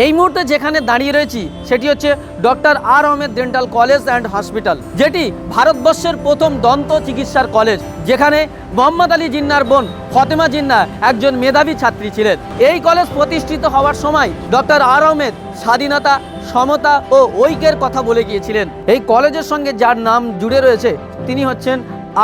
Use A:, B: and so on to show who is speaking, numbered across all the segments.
A: এই মুহূর্তে যেখানে দাঁড়িয়ে রয়েছি, সেটি হচ্ছে doctor R Ahmed dental college and hospital, যেটি ভারতবর্ষের প্রথম দন্ত চিকিৎসার কলেজ, যেখানে মোহাম্মদ আলী জিন্নার বোন ফতেমা জিন্না একজন মেধাবী ছাত্রী ছিলেন। এই কলেজ প্রতিষ্ঠিত হওয়ার সময় ডক্টর আর আহমেদ স্বাধীনতা, সমতা ও ঐক্যের কথা বলে গিয়েছিলেন। এই কলেজের সঙ্গে যার নাম জুড়ে রয়েছে, তিনি হচ্ছেন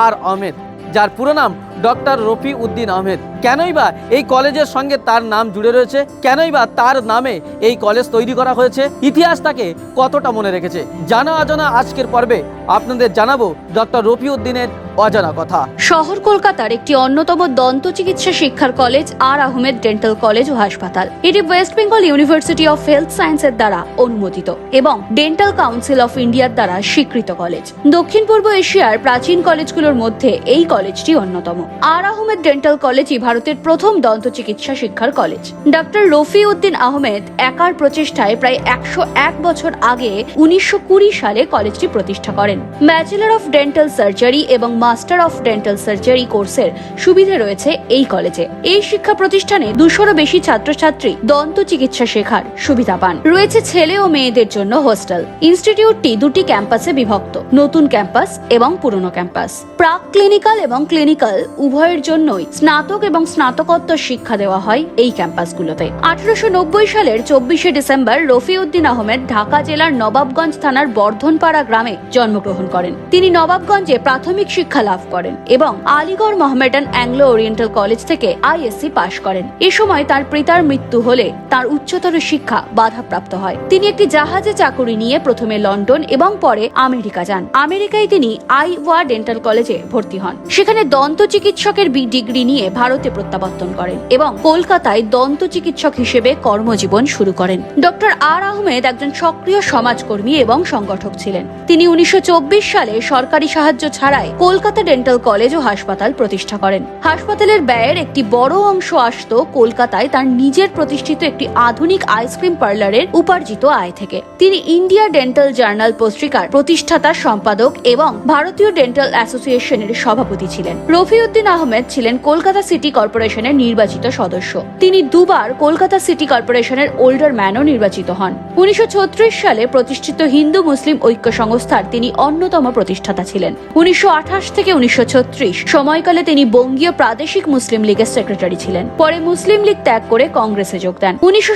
A: আর আহমেদ। যার পুরো নাম ডক্টর রফি উদ্দিন আহমেদ। কেনই বা এই কলেজের সঙ্গে তার নাম জুড়ে রয়েছে? কেনই বা তার নামে এই কলেজ তৈরি করা হয়েছে? ইতিহাস তাকে কতটা মনে রেখেছে? জানা অজানা আজকের পর্বে আপনাদের জানাব ডক্টর রফি উদ্দিনের অজানা কথা।
B: শহর কলকাতার একটি অন্যতম দন্ত চিকিৎসা শিক্ষার college R Ahmed dental college ও হাসপাতাল। এটি West Bengal university of health সায়েন্সের দ্বারা অনুমোদিত এবং ডেন্টাল কাউন্সিল অফ ইন্ডিয়ার দ্বারা স্বীকৃত কলেজ। দক্ষিণ পূর্ব এশিয়ার প্রাচীন কলেজগুলোর মধ্যে এই কলেজটি অন্যতম। আর আহমেদ ডেন্টাল কলেজই ভারতের প্রথম দন্ত চিকিৎসা শিক্ষার কলেজ। ডক্টর রফি উদ্দিন আহমেদ একার প্রচেষ্টায় প্রায় একশো এক বছর আগে উনিশশো কুড়ি সালে কলেজটি প্রতিষ্ঠা করেন। ব্যাচেলর অফ ডেন্টাল সার্জারি এবং মাস্টার অফ ডেন্টাল সার্জারি কোর্সের সুবিধে রয়েছে এই কলেজে এই শিক্ষা প্রতিষ্ঠানে দুশোরও বেশি ছাত্রছাত্রী দন্ত চিকিৎসা শেখার সুবিধা পান। রয়েছে ছেলে ও মেয়েদের জন্য হোস্টেল ইনস্টিটিউটটি দুটি ক্যাম্পাসে বিভক্ত। নতুন ক্যাম্পাস এবং পুরনো ক্যাম্পাস প্রাক ক্লিনিক্যাল এবং ক্লিনিক্যাল উভয়ের জন্যই স্নাতক এবং স্নাতকোত্তর শিক্ষা দেওয়া হয় এই ক্যাম্পাসগুলোতে আঠারোশো নব্বই সালের চব্বিশে ডিসেম্বর রফিউদ্দিন আহমেদ ঢাকা জেলার নবাবগঞ্জ থানার বর্ধনপাড়া গ্রামে জন্মগ্রহণ করেন। তিনি নবাবগঞ্জে প্রাথমিক শিক্ষা লাভ করেন এবং Aligarh Mohammedan Anglo Oriental college থেকে আইএসসি পাশ করেন। এ সময় তার পিতার মৃত্যু হলে তার উচ্চতর শিক্ষা বাধাপ্রাপ্ত হয়। তিনি একটি জাহাজে চাকুরি নিয়ে প্রথমে লন্ডন এবং পরে আমেরিকা যান। আমেরিকায় তিনি আই আইওয়া ডেন্টাল কলেজে ভর্তি হন। সেখানে দন্ত চিকিৎসকের বি ডিগ্রি নিয়ে ভারতে প্রত্যাবর্তন করেন এবং কলকাতায় দন্ত চিকিৎসক হিসেবে কর্মজীবন শুরু করেন। ডক্টর আর আহমেদ একজন সক্রিয় সমাজকর্মী এবং সংগঠক ছিলেন। তিনি উনিশশো চব্বিশ সালে সরকারি সাহায্য ছাড়াই কলকাতা ডেন্টাল কলেজ ও হাসপাতাল প্রতিষ্ঠা করেন। হাসপাতালের ব্যয়ের একটি বড় অংশ আসত কলকাতায় তার নিজের প্রতিষ্ঠিত একটি আধুনিক আইসক্রিম পার্লারের উপার্জিত আয় থেকে। তিনি ইন্ডিয়া ডেন্টাল জার্নাল পত্রিকার প্রতিষ্ঠাতা সম্পাদক এবং ভারতীয় ডেন্টাল অ্যাসোসিয়েশনের সভাপতি ছিলেন। রফিউদ্দিন আহমেদ ছিলেন কলকাতা সিটি কর্পোরেশনের নির্বাচিত সদস্য। তিনি দুবার কলকাতা সিটি কর্পোরেশনের ওল্ডার ম্যানও নির্বাচিত হন। উনিশশো ছত্রিশ সালে প্রতিষ্ঠিত হিন্দু মুসলিম ঐক্য সংস্থার তিনি অন্যতম প্রতিষ্ঠাতা ছিলেন। উনিশশো আঠাশ থেকে উনিশশো ছত্রিশ। সময়কালে তিনি বঙ্গীয় প্রাদেশিক মুসলিম লীগের সেক্রেটারি ছিলেন। পরে মুসলিম লীগ ত্যাগ করে কংগ্রেসে যোগ দেন। উনিশশো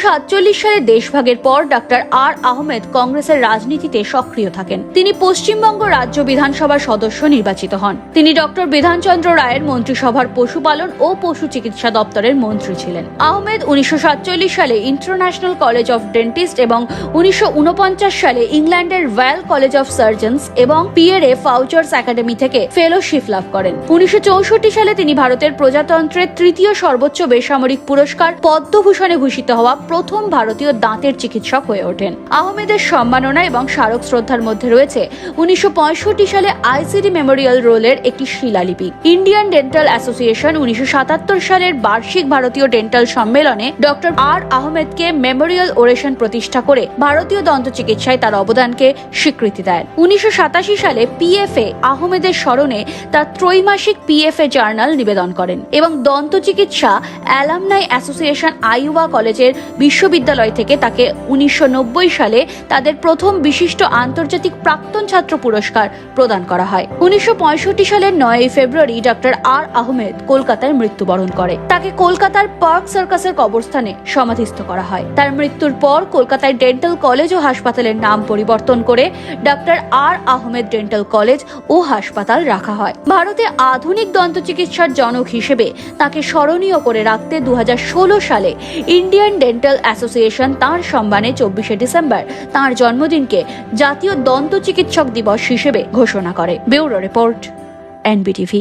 B: সালে দেশভাগের পর ডাক্তার আর আহমেদ কংগ্রেসের রাজনীতিতে সক্রিয় থাকেন। তিনি পশ্চিমবঙ্গ রাজ্য বিধানসভার সদস্য নির্বাচিত হন। তিনি ডক্টর বিধানচন্দ্র রায়ের মন্ত্রিসভার পশুপালন ও পশু চিকিৎসা দপ্তরের মন্ত্রী ছিলেন। আহমেদ উনিশশো সাতচল্লিশ সালে ইন্টারন্যাশনাল কলেজ অফ ডেন্টিস্ট এবং উনিশশো উনপঞ্চাশ সালে ইংল্যান্ডের ওয়াল কলেজ অফ সার্জনস এবং পিএরএ ফাউচার্স একাডেমি থেকে ফেলোশিপ লাভ করেন। উনিশশো চৌষট্টি সালে তিনি ভারতের প্রজাতন্ত্রের তৃতীয় সর্বোচ্চ বেসামরিক পুরস্কার পদ্মভূষণে ভূষিত হওয়া প্রথম ভারতীয় দাঁতের চিকিৎসক হয়ে ওঠেন। আহমেদের সম্মাননা এবং স্মারক শ্রদ্ধার মধ্যে রয়েছে উনিশশো সালে আইসিডি মেমোরিয়াল রোলের একটি শিলালিপি। ইন্ডিয়ান ডেন্টাল অ্যাসোসিয়েশন উনিশশো সাতাত্তর সালের বার্ষিক ভারতীয় ডেন্টাল সম্মেলনে ডক্টর আর. আহমেদকে মেমোরিয়াল ওরেশন প্রতিষ্ঠা করে ভারতীয় দন্ত চিকিৎসায় তার অবদানকে স্বীকৃতি দেয় উনিশশো সাতাশি সালে পিএফএ আহমেদের স্মরণে তার ত্রৈমাসিক পিএফএ জার্নাল নিবেদন করেন এবং দন্ত চিকিৎসা অ্যালামনাই অ্যাসোসিয়েশন আইওয়া কলেজের বিশ্ববিদ্যালয় থেকে তাকে উনিশশো সালে তাদের প্রথম বিশিষ্ট আন্তর্জাতিক প্রাক্তন ছাত্র পুরস্কার প্রদান করা হয়। উনিশশো সালের নয়ই ফেব্রুয়ারি ডক্টর আর আহমেদ কলকাতায় মৃত্যুবরণ করে। তাকে কলকাতার পার্ক সার্কাসের কবরস্থানে সমাধিস্থ করা হয়। তার মৃত্যুর পর কলকাতায় ডেন্টাল কলেজ ও হাসপাতালের নাম পরিবর্তন করে doctor R Ahmed dental college ও হাসপাতাল রাখা হয়। ভারতে আধুনিক দন্ত চিকিৎসার জনক হিসেবে তাকে স্মরণীয় করে রাখতে দু হাজার ষোলো সালে ইন্ডিয়ান ডেন্টাল অ্যাসোসিয়েশন তাঁর সম্মানে চব্বিশে ডিসেম্বর তাঁর জন্মদিনকে জাতীয় দন্ত চিকিৎসক দিবস হিসেবে ঘোষণা করে। Bureau report, NBTV.